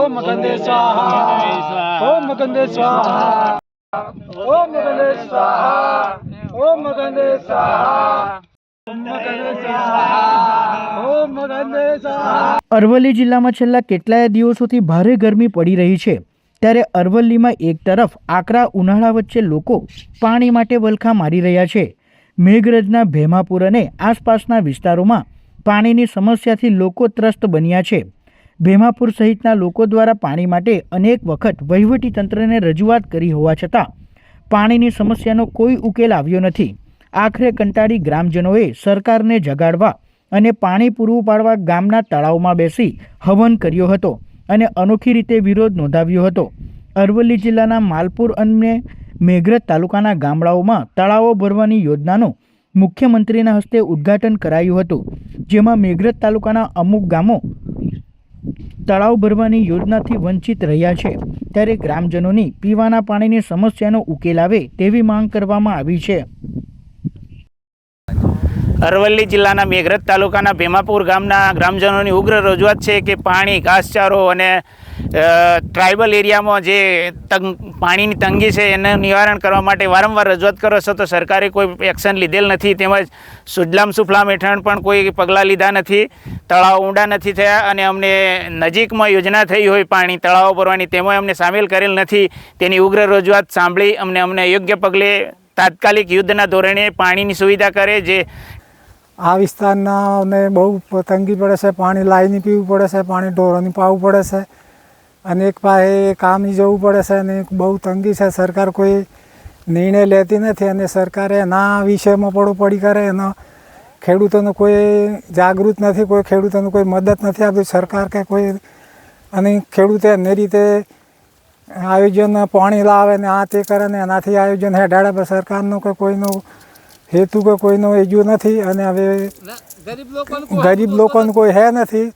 ઓમ ગંદે સ્વાહા, ઓમ ગંદે સ્વાહા, ઓમ ગંદે સ્વાહા, ઓમ ગંદે સ્વાહા અરવલ્લી જિલ્લામાં છેલ્લા કેટલાય દિવસોથી ભારે ગરમી પડી રહી છે. ત્યારે અરવલ્લીમાં એક તરફ આકરા ઉનાળા વચ્ચે લોકો પાણી માટે વલખા મારી રહ્યા છે. મેઘરજના ભેમાપુર અને આસપાસના વિસ્તારોમાં પાણીની સમસ્યાથી લોકો ત્રસ્ત બન્યા છે. ભેમાપુર સહિતના લોકો દ્વારા પાણી માટે અનેક વખત વહીવટી તંત્રને રજૂઆત કરી હોવા છતાં પાણીની સમસ્યાનો કોઈ ઉકેલ આવ્યો નથી. આખરે કંટાળી ગ્રામજનોએ સરકારને જગાડવા અને પાણી પૂરું પાડવા ગામના તળાવમાં બેસી હવન કર્યો હતો અને અનોખી રીતે વિરોધ નોંધાવ્યો હતો. અરવલ્લી જિલ્લાના માલપુર અને મેઘરજ તાલુકાના ગામડાઓમાં તળાવો ભરવાની યોજનાનું મુખ્યમંત્રીના હસ્તે ઉદ્ઘાટન કરાયું હતું, જેમાં મેઘરજ તાલુકાના અમુક ગામો તળાવ ભરવાની યોજનાથી વંચિત રહ્યા છે. ત્યારે ગ્રામજનોની પીવાના પાણીની સમસ્યાનો ઉકેલ આવે તેવી માંગ કરવામાં આવી છે. અરવલ્લી જિલ્લાના મેઘરજ તાલુકાના ભેમાપુર ગામના ગ્રામજનોની ઉગ્ર રજૂઆત છે કે પાણી, ઘાસચારો અને ટ્રાઇબલ એરિયામાં જે તંગ, પાણીની તંગી છે એનું નિવારણ કરવા માટે વારંવાર રજૂઆત કરો છો તો સરકારે કોઈ એક્શન લીધેલ નથી. તેમજ સુજલામ સુફલામ હેઠળ પણ કોઈ પગલાં લીધા નથી. તળાવ ઊંડા નથી થયા અને અમને નજીકમાં યોજના થઈ હોય પાણી તળાવો ભરવાની તેમાં અમને સામેલ કરેલ નથી. તેની ઉગ્ર રજૂઆત સાંભળી અમને અમને યોગ્ય પગલે તાત્કાલિક યુદ્ધના ધોરણે પાણીની સુવિધા કરે, જે આ વિસ્તારના અમને બહુ તંગી પડે છે. પાણી લાવીને પીવું પડે છે, પાણી ઢોરોને પાવું પડે છે. અને એક પાસે કામ જવું પડે છે અને બહુ તંગી છે. સરકાર કોઈ નિર્ણય લેતી નથી અને સરકારે એના વિષયમાં પડો પડી કરે. એનો ખેડૂતોને કોઈ જાગૃત નથી, કોઈ ખેડૂતોને કોઈ મદદ નથી આપતી. સરકાર કે કોઈ અને ખેડૂતે એની રીતે આયોજન પાણી લાવે ને આ તે કરે ને એનાથી આયોજન હેઠાડે સરકારનું કે કોઈનો હેતુ કે કોઈનો એજુ નથી અને હવે ગરીબ લોકોને કોઈ હે નથી.